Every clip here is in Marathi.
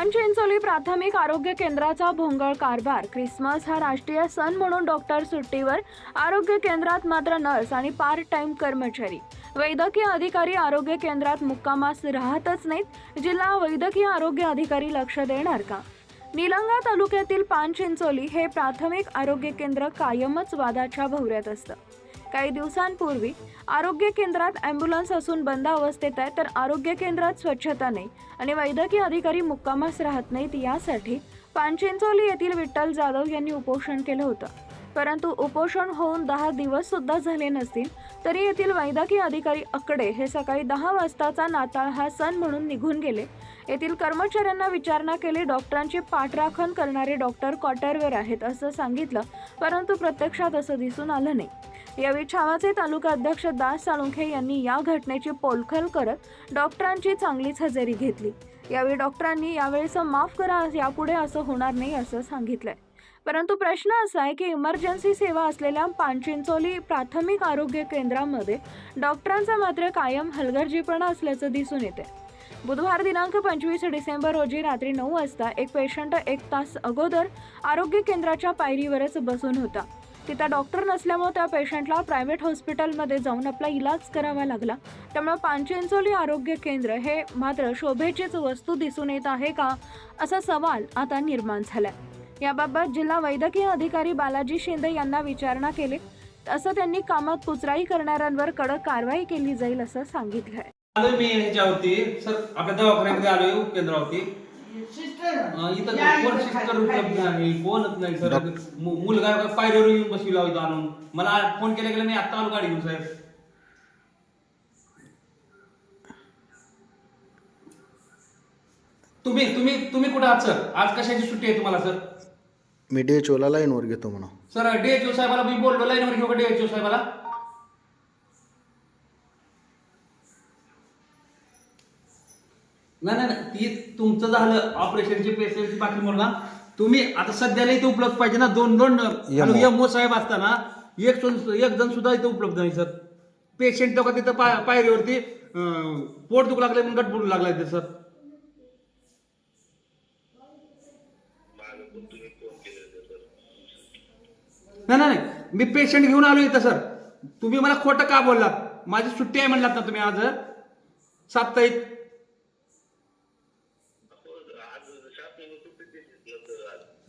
पानचिंचोली प्राथमिक आरोग्य केंद्राचा भोंगळ कारभार. क्रिसमस हा राष्ट्रीय सण म्हणून डॉक्टर सुट्टीवर. आरोग्य केंद्रात मात्र नर्स आणि पार्ट टाइम कर्मचारी. वैद्यकीय अधिकारी आरोग्य केंद्रात मुक्कामास राहतच नाहीत. जिल्हा वैद्यकीय आरोग्य अधिकारी लक्ष देणार का? निलंगा तालुक्यातील पानचिंचोली हे प्राथमिक आरोग्य केंद्र कायमच वादाच्या भोवऱ्यात असतं. काही दिवसांपूर्वी आरोग्य केंद्रात ॲम्ब्युलन्स असून बंद अवस्थेत आहे तर आरोग्य केंद्रात स्वच्छता नाही आणि वैद्यकीय अधिकारी मुक्कामास राहत नाहीत यासाठी पानचिंचोली येथील विठ्ठल जाधव यांनी उपोषण केलं होतं. परंतु उपोषण होऊन दहा दिवस सुद्धा झाले नसतील तरी येथील वैद्यकीय अधिकारी अकडे हे सकाळी दहा वाजताचा नाताळ हा सण म्हणून निघून गेले. येथील कर्मचाऱ्यांना विचारणा केली डॉक्टरांचे पाठराखण करणारे डॉक्टर क्वार्टरवर आहेत असं सांगितलं परंतु प्रत्यक्षात असं दिसून आलं नाही. यावेळी छावाचे तालुका अध्यक्ष दास साळुंखे यांनी या घटनेची पोलखल करत डॉक्टरांची चांगलीच हजेरी घेतली. यावेळी डॉक्टरांनी यावेळेचं माफ करा यापुढे असं होणार नाही असं सांगितलंय. परंतु प्रश्न असा आहे की इमर्जन्सी सेवा असलेल्या पानचिंचोली प्राथमिक आरोग्य केंद्रामध्ये डॉक्टरांचा मात्र कायम हलगर्जीपणा असल्याचं दिसून येते बुधवार दिनांक पंचवीस डिसेंबर रोजी रात्री नऊ वाजता एक पेशंट एक तास अगोदर आरोग्य केंद्राच्या पायरीवरच बसून होता. तिथं डॉक्टर नसल्यामुळे त्या पेशंटला प्रायव्हेट हॉस्पिटलमध्ये जाऊन आपला इलाज करावा लागला. त्यामुळे पानचिंचोली आरोग्य केंद्र हे मात्र शोभेचीच वस्तू दिसून येत आहे का असा सवाल आता निर्माण झालाय. याबाबत जिल्हा वैद्यकीय अधिकारी बालाजी शिंदे यांना विचारणा केली. असं त्यांनी कामात पुचराई करणाऱ्यांवर कडक कारवाई केली जाईल असं सांगितलंय. आलोय मी ह्याच्यावरती. सर आपल्या दवाखान्यामध्ये आलोय उपकेंद्रावरती. इथं कोण उपलब्ध नाही कोणच नाही सर. मु- मुलगा पायरीवर येऊन बसविला होता आणून. मला फोन केला गेला मी आता आलो गाडी घेऊन साहेब. तुम्ही तुम्ही तुम्ही कुठे आहात सर? आज कशाची सुट्टी आहे तुम्हाला सर? मी डीएचओला लाईनवर घेतो म्हणा सर डीएचओ साहेबाला मी बोललो लाईनवर घेऊ का डीएचओ साहेबाला? नाही नाही नाही. ती तुमचं झालं. ऑपरेशनची पेशंटची बाकी म्हणून ना तुम्ही आता सध्याला इथे उपलब्ध पाहिजे ना. दोन दोन यमो. यमो साहेब असताना एक जण एक जण सुद्धा इथे उपलब्ध नाही सर. पेशंट लोक तिथं पाय पायरीवरती अं, पोट दुखू लागले म्हणून गटबुडू लागलाय ते सर. नाही नाही नाही. मी पेशंट घेऊन आलो इथं सर. तुम्ही मला खोटं का बोललात? माझी सुट्टी आहे म्हणलात ना तुम्ही आज. साप्ताहिक.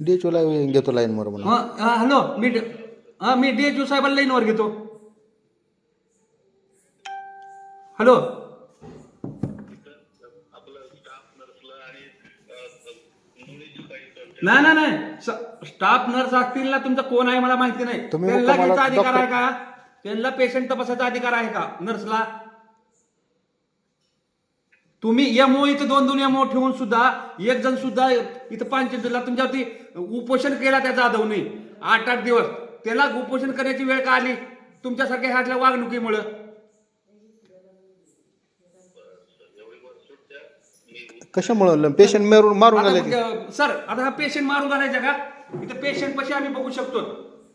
डीएचओला घेतो लाईनवर म्हणा हा, हा, हॅलो मी ड- हा मी डीएचओ साहेबांना लाईनवर घेतो. हॅलो. नाही नाही नाही. स्टाफ नर्स असतील ना तुमचा कोण आहे मला माहिती नाही. तुम्ही त्यांना घ्यायचा अधिकार आहे का? त्यांना पेशंट तपासायचा अधिकार आहे का नर्सला तुम्ही एमओ इथं दोन दोन एमओ ठेवून सुद्धा एक जण सुद्धा इथं पांचला तुमच्यावरती उपोषण केला त्या जाधवने आठ आठ दिवस. त्याला उपोषण करण्याची वेळ का आली? तुमच्यासारख्या ह्यातल्या वागणुकीमुळं. कशामुळं? पेशंट मारून मारून सर आता हा पेशंट मारून घालायचा का इथं पेशंट पशी आम्ही बघू शकतो?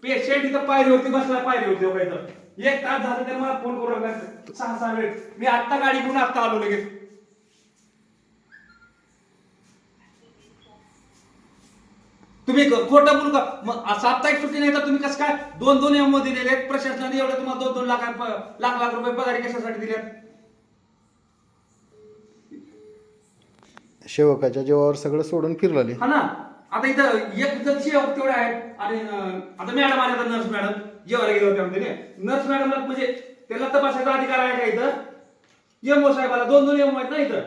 पेशंट इथं पायरीवरती बसला पायरीवरती एक तास झालं त्याने मला फोन करू लागला. सहा सहा वेळ मी आत्ता गाडी घेऊन आत्ता आलो लगेच. तुम्ही खोटं बोलू का? मग साप्ताहिक सुट्टी नाही तर तुम्ही कसं काय? दोन दोन एम दिलेले आहेत. प्रशासनाने एवढे तुम्हाला दोन दोन लाख लाख लाख रुपये पगारी कशासाठी दिले सेवकाच्या जीवावर सगळं सोडून फिरलेले हा ना? आता इथं एक जण सेवक तेवढे आहेत. आणि आता मॅडम आल्या आता नर्स मॅडम. जेवायला गेलो होते आमच्या नर्स मॅडमला म्हणजे त्याला तपासायचा अधिकार आहे का इथं? एमओ साहेबाला दोन दोन एमओ आहेत ना इथं?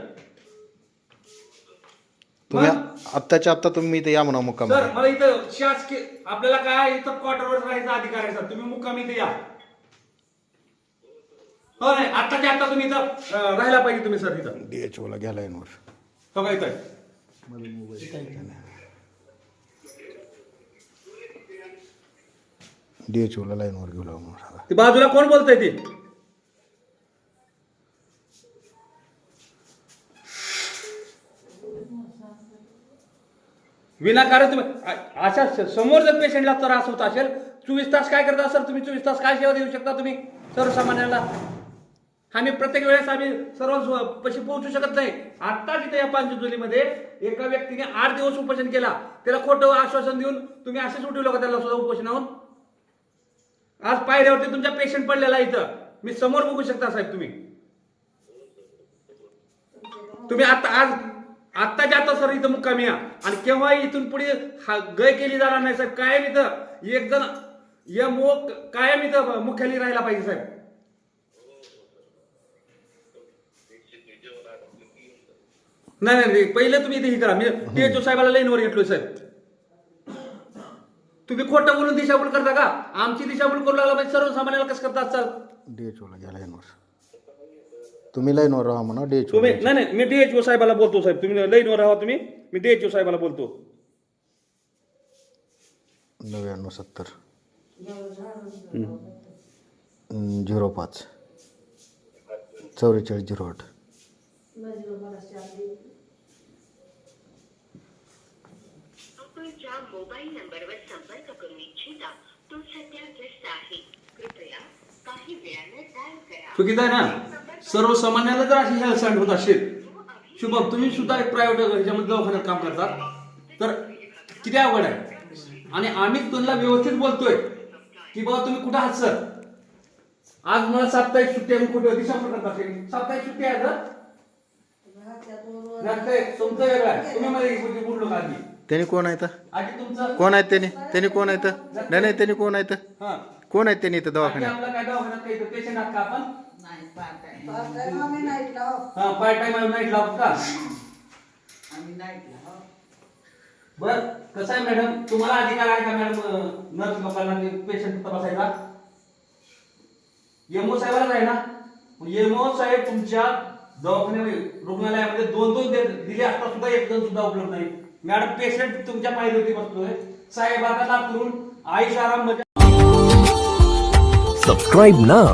तुम्ही? आत्ताच्या आत्ता तुम्ही इथे या म्हणा मुक्काम सर मला इथं शासकीय आपल्याला काय इथं क्वार्टरवर राहायचा अधिकार आहे सर? तुम्ही मुक्कामी इथे या. हो नाही आत्ताच्या आता तुम्ही इथं अं, राहायला पाहिजे तुम्ही सर इथं. डीएचओला घ्या लाईनवर हो का इथं? डीएचओला लाईनवर घेऊ लागून ते बाजूला कोण बोलतंय ते? विनाकारण तुम्ही अशा समोर जर पेशंटला त्रास होत असेल चोवीस तास काय करता सर तुम्ही चोवीस तास काय सेवा देऊ शकता तुम्ही? सर्वसामान्यांना. आम्ही प्रत्येक वेळेस आम्ही सर्व पशी पोहोचू शकत नाही. आत्ता तिथे या पांचजुलीमध्ये एका व्यक्तीने आठ दिवस उपोषण केला त्याला खोटं आश्वासन देऊन तुम्ही असेच उठवलं का त्याला सुद्धा उपोषणाहून. आज पायऱ्यावरती तुमच्या पेशंट पडलेला आहे इथं. मी समोर बघू शकता साहेब तुम्ही. तुम्ही आता आज आत्ता जाता सर इथं मुक्कामी या. आणि केव्हा इथून पुढे हा- गय केली जाणार नाही साहेब. कायम इथं एक जण या मो कायम इथं मुख्यालय राहायला पाहिजे साहेब. नाही नाही नाही पहिले तुम्ही इथे हे करा. मी टीएचओ साहेबाला लाईनवर घेतलोय साहेब. तुम्ही खोटं बोलून दिशाभूल करता का? आमची दिशाभूल करू लागला पाहिजे. सर्वसामान्याला कसं करता सर डी एच घ्या लाईनवर. तुम्ही लाईनवर राहा म्हणा डी एच तुम्ही नाही नाही मी डीएचओ साहेबाला बोलतो साहेब. तुम्ही लाईनवर राहा तुम्ही मी डीएचओ साहेबाला बोलतो. नव्याण्णव सत्तर. झिरो पाच. चौवेचाळीस झिरो आठ. आपण ज्या मोबाईल नंबरवर संपर्क करू इच्छिता तो सध्या व्यस्त आहे. कृपया काही वेळानं डायल करा. चुकीचं आहे ना? सर्वसामान्याला जर अशी हेळसांड होत असेल शुभम तुम्ही सुद्धा एक प्रायव्हेट ह्याच्यामध्ये दवाखान्यात काम करतात तर किती अवघड आहे? आणि आम्ही तुला व्यवस्थित बोलतोय की बाबा तुम्ही कुठं आहात सर? आज मला साप्ताहिक सुट्टी आहे मी कुठं? दिशा करतात साप्ताहिक सुट्टी आहे तुमचं वेगळं आहे. तुम्ही मध्ये कुठे कुठलं का आधी. त्यांनी कोण आहेत कोण आहेत त्यांनी? त्यांनी कोण आहेत नाही नाही त्यांनी कोण आहेत हा. कोण आहेत त्यांनी इथं दवाखान्यात? आहात नाही आम्ही लाव हा पार्ट टाइम नाईट लावत का? आम्ही नाईटला हो बर कसं आहे मॅडम तुम्हाला अधिकार आहे का मॅडम नर्स लोकांना पेशंट तपासायचा यमो साहेबालाच आहे ना? यमो साहेब तुमच्या दवाखान्या रुग्णालयामध्ये दोन दोन दिले असता सुद्धा एक जण सुद्धा उपलब्ध नाही. मॅडम पेशंट तुमच्या पायरीवरती बसतोय. साहेब आता लातूरून आयुष आराममध्ये Subscribe now